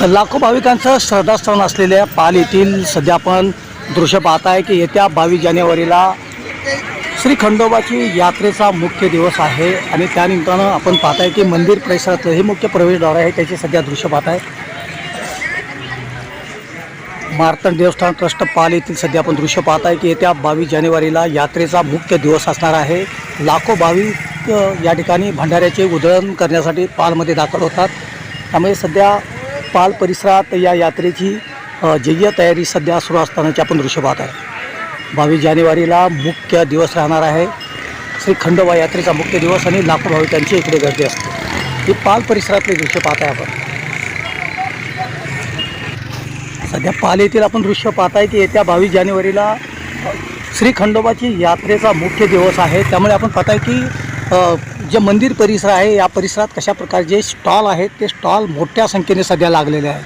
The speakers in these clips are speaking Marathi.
लाखो भाविकांचं श्रद्धास्थान असलेल्या पाल येथील सध्या आपण दृश्य पाहत आहे की येत्या बावीस जानेवारीला श्री खंडोबाची यात्रेचा मुख्य दिवस आहे आणि त्यानिमित्तानं आपण पाहत आहे की मंदिर परिसरातलं हे मुख्य प्रवेशद्वार आहे. त्याचे सध्या दृश्य पाहत आहे. मार्तंड देवस्थान ट्रस्ट पाल येथील सध्या आपण दृश्य पाहत आहे की येत्या बावीस जानेवारीला यात्रेचा मुख्य दिवस असणार आहे. लाखो भाविक या ठिकाणी भंडाऱ्याचे उधळण करण्यासाठी पालमध्ये दाखल होतात. त्यामुळे सध्या पाल परिसरात या यात्रेची जय्य तयारी सध्या सुरू असतानाची आपण दृश्य पाहत आहे. बावीस जानेवारीला मुख्य दिवस राहणार आहे. श्री खंडोबा यात्रेचा मुख्य दिवस आणि लाखो भाविकांची इकडे गर्दी असते. हे पाल परिसरातले दृश्य पाहत आहे आपण. सध्या पाल येथील आपण दृश्य पाहत आहे की येत्या बावीस जानेवारीला श्री खंडोबाची यात्रेचा मुख्य दिवस आहे. त्यामुळे आपण पाहताय की जे मंदिर परिसर आहे या परिसरात कशा प्रकारचे स्टॉल आहेत ते स्टॉल मोठ्या संख्येने सध्या लागलेले आहेत.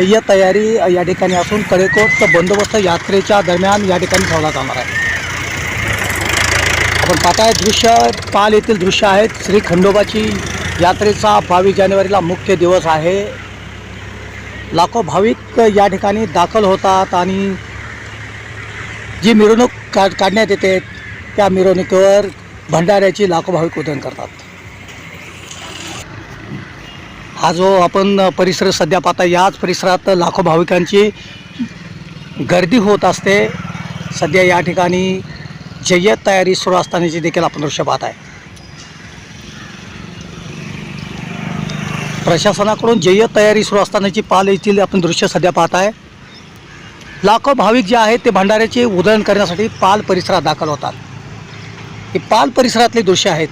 या तयारी या ठिकाणी असून कडेकोट बंदोबस्त यात्रेच्या दरम्यान या ठिकाणी ठेवण्यात जाणार आहे. आपण पाहताय दृश्य पाल येथील दृश्य आहेत. श्री खंडोबाची यात्रेचा बावीस जानेवारीला मुख्य दिवस आहे. लाखो भाविक या ठिकाणी दाखल होतात आणि जी मिरवणूक काढ काढण्यात येते त्या मिरवणुकीवर भंडाऱ्याची लाखो भाविक उदयन करतात. हा जो आपण परिसर सध्या पाहता याच परिसरात लाखो भाविकांची गर्दी होत असते. सध्या या ठिकाणी जय्यत तयारी सुरू असतानाची देखील आपण दृश्य पाहत आहे. प्रशासनाकडून जय्यत तयारी सुरू असतानाची पाल येथील आपण दृश्य सध्या पाहत आहे. लाखो भाविक जे आहेत ते भंडाऱ्याचे उधळण करण्यासाठी पाल परिसरात दाखल होतात. हे पाल परिसरातले दृश्य आहेत.